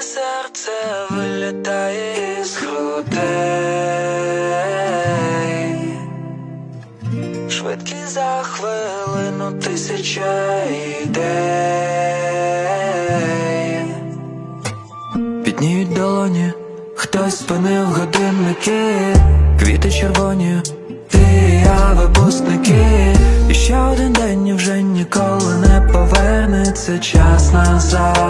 Серце вилітає із грудей, швидкі за хвилину тисяча ідей. Підніють долоні, хтось спинив годинники, квіти червоні, ти я випускники. І ще один день і вже ніколи не повернеться час назад.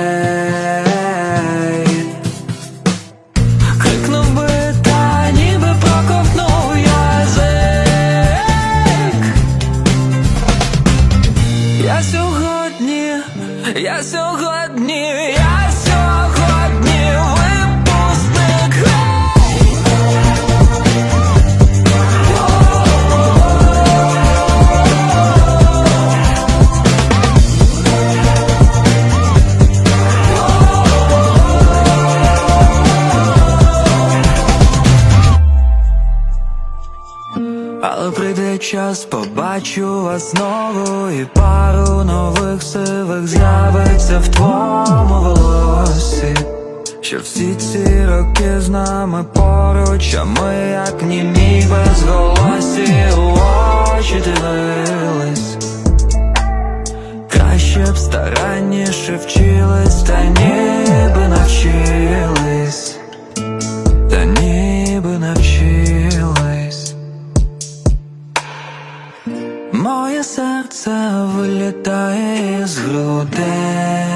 Я сьогодні, я сьогодні, я Але прийде час, побачу вас знову І пару нових сивих з'явиться в твоєму волосі. Що всі ці роки з нами поруч, а ми як німі безголосі у очі дивились. Краще б старанніше вчились, та ніби навчились, Моє серце вилітає з грудей,